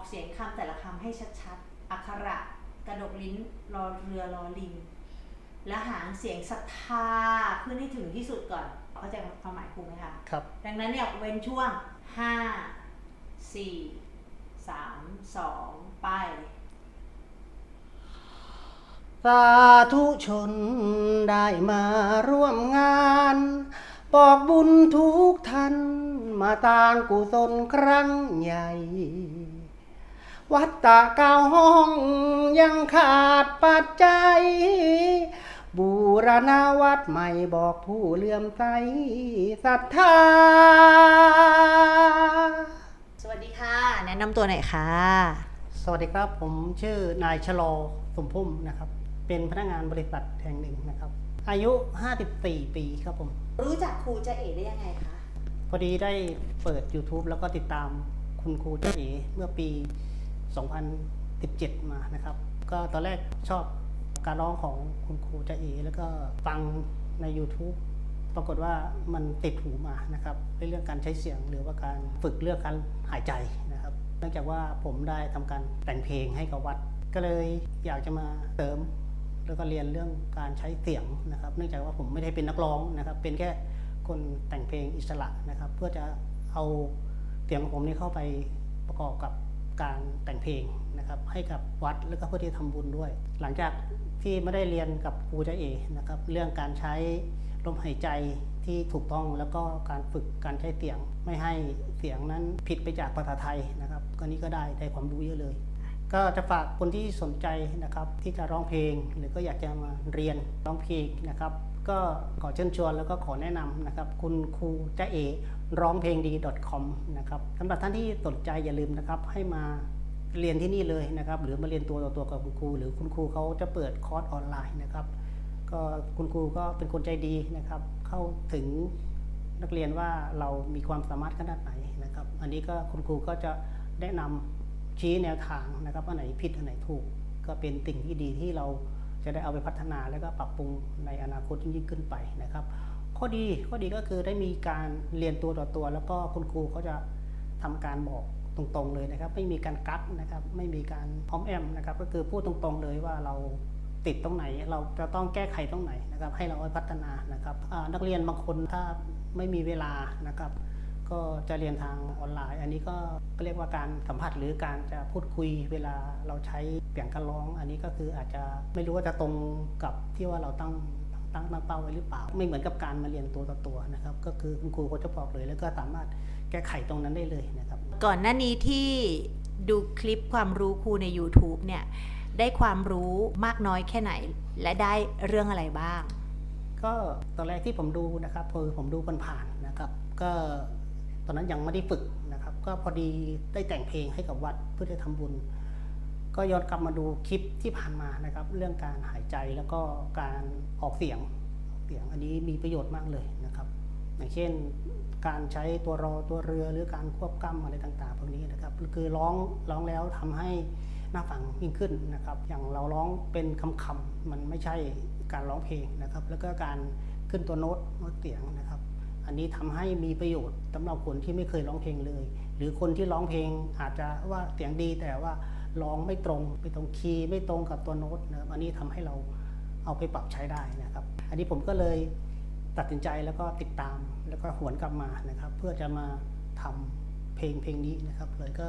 อกเสียงคำแต่ละคำให้ชัดๆ อักขระกระดกลิ้นรอเรือรอลิง และหางเสียงศรัทธาขึ้นให้ถึงที่สุดก่อน เข้าใจความหมายครูไหมคะ ครับ ดังนั้นเนี่ยเว้นช่วง 5 4 3 2 ไป สาธุชนได้มาร่วมงาน บอกบุญทุกท่าน มาต่างกุศลครั้งใหญ่ วัดตะเก้าห้องยังขาดปัจจัย บูรณาวัดใหม่บอกผู้เลื่อมใสศรัทธา สวัสดีค่ะ แนะนำตัวหน่อยค่ะ สวัสดีครับผมชื่อนายชะลอสมพุ่มนะครับ เป็นพนักงานบริษัทแห่งหนึ่งนะครับ อายุ 54 ปีครับผม รู้จักครูจะเอ๋ได้ยังไงคะ พอดีได้เปิด YouTube แล้วก็ติดตามคุณครูเจ๊เอเมื่อปี 2017 มานะครับ ก็ตอนแรกชอบการร้องของคุณครูเจ๊เอแล้วก็ฟังใน YouTube ปรากฏว่ามันติดหูมานะครับในเรื่องการใช้เสียงหรือว่าการฝึกเรื่องการหายใจนะครับ เนื่องจากว่าผมได้ทำการแต่งเพลงให้กับวัด ก็เลยอยากจะมาเสริม แล้วก็เรียนเรื่องการใช้เสียงนะครับ เนื่องจากว่าผมไม่ได้เป็นนักร้องนะครับ เป็นแค่คนแต่งเพลงอิสระนะครับ เพื่อจะเอาเสียงของผมนี้เข้าไปประกอบกับ การแต่งเพลงนะครับให้กับวัดแล้วก็เพื่อที่จะทำบุญด้วย หลังจากที่ไม่ได้เรียนกับครูเจาเอนะครับเรื่องการใช้ลมหายใจที่ถูกต้องแล้วก็การฝึกการใช้เสียงไม่ให้เสียงนั้นผิดไปจากภาษาไทยนะครับก็นี้ก็ได้ได้ความรู้เยอะเลย ก็จะฝากคนที่สนใจนะครับที่จะร้องเพลงหรือก็อยากจะมาเรียนร้องเพลงนะครับ ก็ขอเชิญชวนแล้วก็ขอแนะนำนะครับ คุณครูจ้าเอ ร้องเพลงดี .com นะครับสำหรับท่านที่สนใจอย่าลืมนะครับ ให้มาเรียนที่นี่เลยนะครับ หรือมาเรียนตัวต่อตัวกับคุณครู หรือคุณครูเขาจะเปิดคอร์สออนไลน์นะครับ ก็คุณครูก็เป็นคนใจดีนะครับ เข้าถึงนักเรียนว่าเรามีความสามารถขนาดไหนนะครับ อันนี้ก็คุณครูก็จะแนะนำชี้แนวทางนะครับอันไหนผิดอันไหนถูก ก็เป็นสิ่งที่ดีที่เรา จะได้เอาไปพัฒนาแล้วก็ปรับปรุงในอนาคตยิ่งขึ้นไปนะครับ ข้อดีข้อดีก็คือได้มีการเรียนตัวต่อตัว แล้วก็คุณครูเขาจะทำการบอกตรงๆเลยนะครับ ไม่มีการกักนะครับ ไม่มีการพร้อมแอมนะครับ ก็คือพูดตรงๆเลยว่าเราติดตรงไหน เราจะต้องแก้ไขตรงไหนนะครับ ให้เราพัฒนานะครับนักเรียนบางคนถ้าไม่มีเวลานะครับ ก็จะเรียนทางออนไลน์ อันนี้ก็ก็เรียกว่าการสัมผัสหรือการจะพูดคุยเวลาเราใช้เสียงการร้อง อันนี้ก็คืออาจจะไม่รู้ว่าจะตรงกับที่ว่าเราตั้งตั้งตั้งเป้าไว้หรือเปล่า ไม่เหมือนกับการมาเรียนตัวต่อตัวนะครับ ก็คือคุณครูก็จะบอกเลย แล้วก็สามารถแก้ไขตรงนั้นได้เลยนะครับ ก่อนหน้านี้ที่ดูคลิปความรู้ครูใน YouTube เนี่ยได้ความรู้มากน้อยแค่ไหน และได้เรื่องอะไรบ้าง ก็ตอนแรกที่ผมดูนะครับคือผมดูผ่านๆนะครับ ก็ ตอนนั้นยังไม่ได้ฝึกนะครับ ก็พอดีได้แต่งเพลงให้กับวัดเพื่อจะทำบุญ ก็ย้อนกลับมาดูคลิปที่ผ่านมานะครับ เรื่องการหายใจแล้วก็การออกเสียงเสียงอันนี้มีประโยชน์มากเลยนะครับ อย่างเช่นการใช้ตัวรอตัวเรือหรือการควบกล้ำอะไรต่างๆพวกนี้นะครับคือร้องร้องแล้วทำให้หน่าฟังยิ่งขึ้นนะครับ อย่างเราร้องเป็นคำๆมันไม่ใช่การร้องเพลงนะครับ แล้วก็การขึ้นตัวโน้ตโน้ตเสียงนะครับ อันนี้ทำให้มีประโยชน์สำหรับคนที่ไม่เคยร้องเพลงเลย หรือคนที่ร้องเพลงอาจจะว่าเสียงดีแต่ว่าร้องไม่ตรงไม่ตรงคีย์ไม่ตรงกับตัวโน้ตนะครับอันนี้ทำให้เราเอาไปปรับใช้ได้นะครับ อันนี้ผมก็เลยตัดสินใจแล้วก็ติดตามแล้วก็หวนกลับมานะครับ เพื่อจะมาทำเพลงเพลงนี้นะครับ เลยก็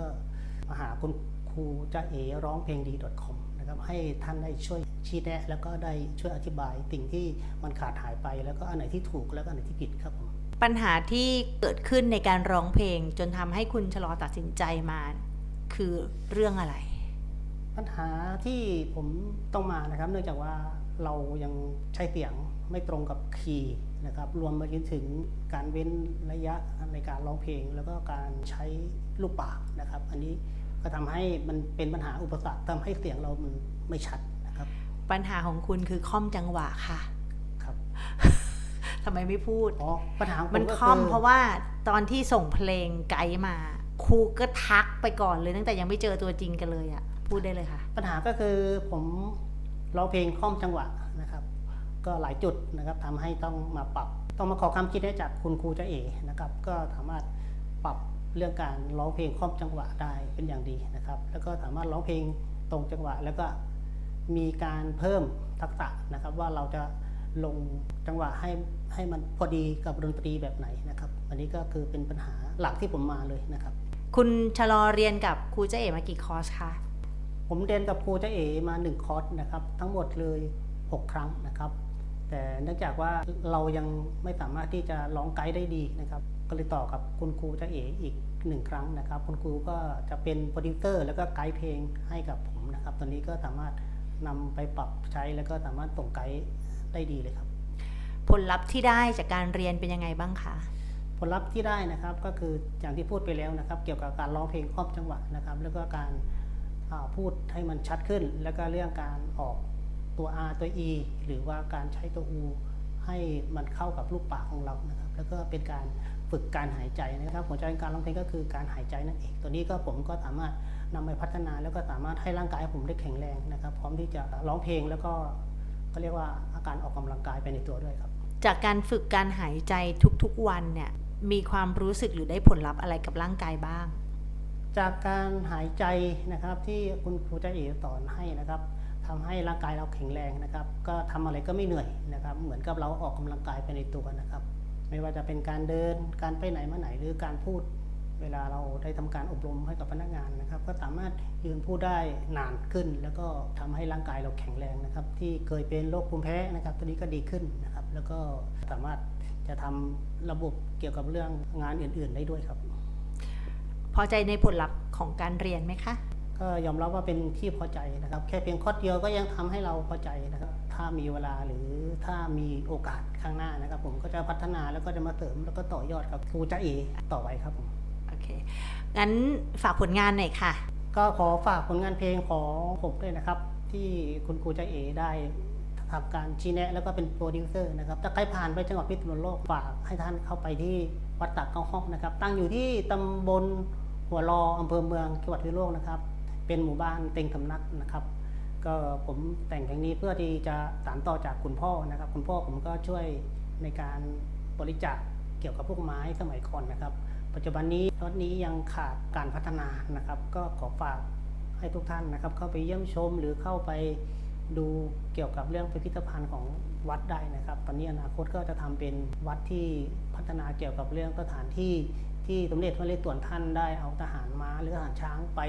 มาหาคุณครูจ้าเอร้องเพลงดี .com นะครับให้ท่านได้ช่วยชี้แนะ แล้วก็ได้ช่วยอธิบายสิ่งที่มันขาดหายไป แล้วก็อันไหนที่ถูกแล้วก็อันไหนที่ผิดครับผม ปัญหาที่เกิดขึ้นในการร้องเพลง จนทำให้คุณชะลอตัดสินใจมา คือเรื่องอะไร ปัญหาที่ผมต้องมานะครับ เนื่องจากว่าเรายังใช้เสียงไม่ตรงกับคีย์นะครับ รวมมาจนถึงการเว้นระยะในการร้องเพลง แล้วก็การใช้ลูกปากนะครับ อันนี้ก็ทำให้มันเป็นปัญหาอุปสรรคทำให้เสียงเรามันไม่ชัดนะครับ ปัญหาของคุณคือค่อมจังหวะค่ะ ครับ ทำไมไม่พูดอ๋อปัญหาของผมันก็ค่อมอเพราะว่าตอนที่ส่งเพลงไกด์มาครูก็ทักไปก่อนเลยตั้งแต่ยังไม่เจอตัวจริงกันเลยอะพูดได้เลยค่ะ ปัญหาก็คือผมร้องเพลงคล่อมจังหวะนะครับ ก็หลายจุดนะครับทำให้ต้องมาปรับ ต้องมาขอคำคิดแนะจากคุณครูเจ้าเอนะครับ ก็สามารถปรับเรื่องการร้องเพลงครอบจังหวะได้เป็นอย่างดีนะครับ แล้วก็สามารถร้องเพลงตรงจังหวะ แล้วก็มีการเพิ่มทักษะนะครับว่าเราจะ ลงจังหวะให้ให้มันพอดีกับดนตรีแบบไหนนะครับ อันนี้ก็คือเป็นปัญหาหลักที่ผมมาเลยนะครับ คุณชะลอเรียนกับครูเจ๊เอ๋มากี่คอร์สคะผมเรียนกับครูเจ้าเอ๋มา 1 คอร์สนะครับ ทั้งหมดเลย 6 ครั้งนะครับ แต่เนื่องจากว่าเรายังไม่สามารถที่จะร้องไกด์ได้ดีนะครับก็เลยต่อกับคุณครูเจ้าเอ๋อีกหนึ่งครั้งนะครับ คุณครูก็จะเป็นโปรดิวเซอร์แล้วก็ไกด์เพลงให้กับผมนะครับ ตอนนี้ก็สามารถนำไปปรับใช้แล้วก็สามารถส่งไกด์ ได้ดีเลยครับ ผลลัพธ์ที่ได้จากการเรียนเป็นยังไงบ้างคะ ผลลัพธ์ที่ได้นะครับก็คืออย่างที่พูดไปแล้วนะครับ เกี่ยวกับการร้องเพลงครอบจังหวะนะครับ แล้วก็การาพูดให้มันชัดขึ้น แล้วก็เรื่องการออกตัว R ตัว E หรือว่าการใช้ตัว U ให้มันเข้ากับรูปปากของเรานะครับ แล้วก็เป็นการฝึกการหายใจนะครับหัวใจการร้องเพลงก็คือการหายใจนั่นเอง ตัวนี้ก็ผมก็สามารถนำไปพัฒนาแล้วก็สามารถให้ร่างกายผมได้แข็งแรงนะครับ พร้อมที่จะร้องเพลงแล้วก็ ก็เรียกว่าอาการออกกำลังกายไปในตัวด้วยครับ จากการฝึกการหายใจทุกๆวันเนี่ยมีความรู้สึกหรือได้ผลลัพธ์อะไรกับร่างกายบ้าง จากการหายใจนะครับที่คุณครูเจ้าเอ๋สอนให้นะครับทำให้ร่างกายเราแข็งแรงนะครับ ก็ทำอะไรก็ไม่เหนื่อยนะครับ เหมือนกับเราออกกำลังกายไปในตัวนะครับ ไม่ว่าจะเป็นการเดินการไปไหนมาไหนหรือการพูด เวลาเราได้ทำการอบรมให้กับพนักงานนะครับ ก็สามารถยืนพูดได้นานขึ้น แล้วก็ทำให้ร่างกายเราแข็งแรงนะครับ ที่เคยเป็นโรคภูมิแพ้นะครับตัวนี้ก็ดีขึ้นนะครับ แล้วก็สามารถจะทำระบบเกี่ยวกับเรื่องงานอื่น ๆ ได้ด้วยครับ พอใจในผลลัพธ์ของการเรียนไหมคะก็ยอมรับว่าเป็นที่พอใจนะครับ แค่เพียงข้อเดียวก็ยังทำให้เราพอใจนะครับถ้ามีเวลาหรือถ้ามีโอกาสข้างหน้านะครับ ผมก็จะพัฒนาแล้วก็จะมาเสริมแล้วก็ต่อยอดกับครูจ้าเอต่อไปครับผม โอเค งั้นฝากผลงานหน่อยค่ะ ก็ขอฝากผลงานเพลงของผมด้วยนะครับ ที่คุณครูจ้าเอได้ทำการชี้แนะแล้วก็เป็นโปรดิวเซอร์นะครับถ้าใครผ่านไปจังหวัดพิษณุโลกฝากให้ท่านเข้าไปที่วัดตากเก้าห้องนะครับ ตั้งอยู่ที่ตำบลหัวรออำเภอเมืองจังหวัดพิษณุโลกนะครับ เป็นหมู่บ้านเต็งสำนักนะครับ ก็ผมแต่งเพลงนี้เพื่อที่จะสานต่อจากคุณพ่อนะครับ คุณพ่อผมก็ช่วยในการบริจาคเกี่ยวกับพวกไม้สมัยก่อนนะครับ ปัจจุบันนี้รถนี้ยังขาดการพัฒนานะครับ ก็ขอฝากให้ทุกท่านนะครับ เข้าไปเยี่ยมชมหรือเข้าไปดูเกี่ยวกับเรื่องพิพิธภัณฑ์ของวัดได้นะครับ ตอนนี้อนาคตก็จะทำเป็นวัดที่พัฒนาเกี่ยวกับเรื่องสถานที่ที่สมเด็จพระนเรศวรท่านได้เอาทหารม้าหรือทหารช้างไป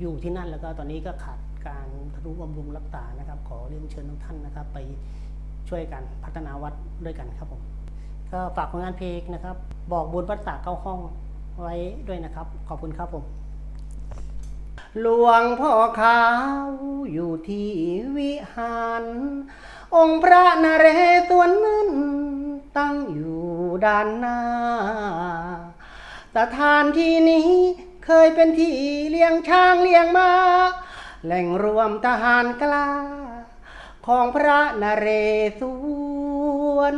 อยู่ที่นั่น แล้วก็ตอนนี้ก็ขาดการทนุบำรุงรักษานะครับ ขอเรียนเชิญทุกท่านนะครับ ไปช่วยกันพัฒนาวัดด้วยกันครับผม ก็ฝากผลงานเพลงนะครับ บอกบุญวัดสาเก้าห้องไว้ด้วยนะครับ ขอบคุณครับผมหลวงพ่อขาวอยู่ที่วิหาร องค์พระนเรศวรนั้นตั้งอยู่ด้านหน้าสถานที่นี้เคยเป็นที่เลี้ยงช้างเลี้ยงมา้าแหล่งรวมทหารกล้า ของพระนเรศวร